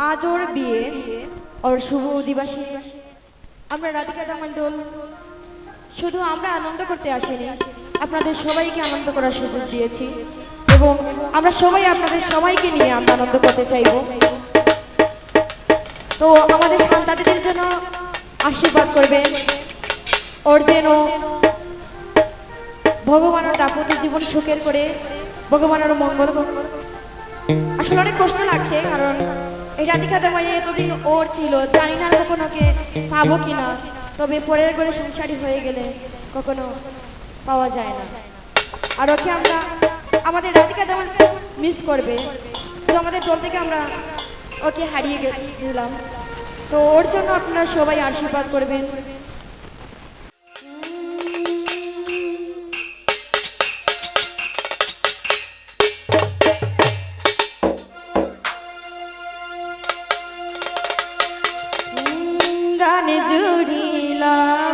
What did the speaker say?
আজ ওর বিয়ে ওর শুভ দিবাসে আমরা রাধিকা দামাল দোল। শুধু আমরা আনন্দ করতে আসিনি, আপনাদের সবাইকে আনন্দ করার সুযোগ দিয়েছি এবং আমরা সবাই আপনাদের সবাইকে নিয়ে আমরা আনন্দ করতে চাইব। তো আমাদের সন্তানদের জন্য আশীর্বাদ করবেন ওর যেন ভগবানের দাপত্য জীবন সুখের করে ভগবানের মঙ্গল আসলে অনেক কষ্ট লাগছে, কারণ এই রাধিকা দেমাই এতদিন ওর ছিল, জানি না কখনো কে, পাবো কিনা। তবে পরের ঘরে সংসারী হয়ে গেলে কখনো পাওয়া যায় না। আর ওকে আমরা, আমাদের রাধিকা দেওয়ান মিস করবে। তো আমাদের দল থেকে আমরা ওকে হারিয়ে গেলাম। তো ওর জন্য আপনারা সবাই আশীর্বাদ করবেন। গানে জুড়িলাম।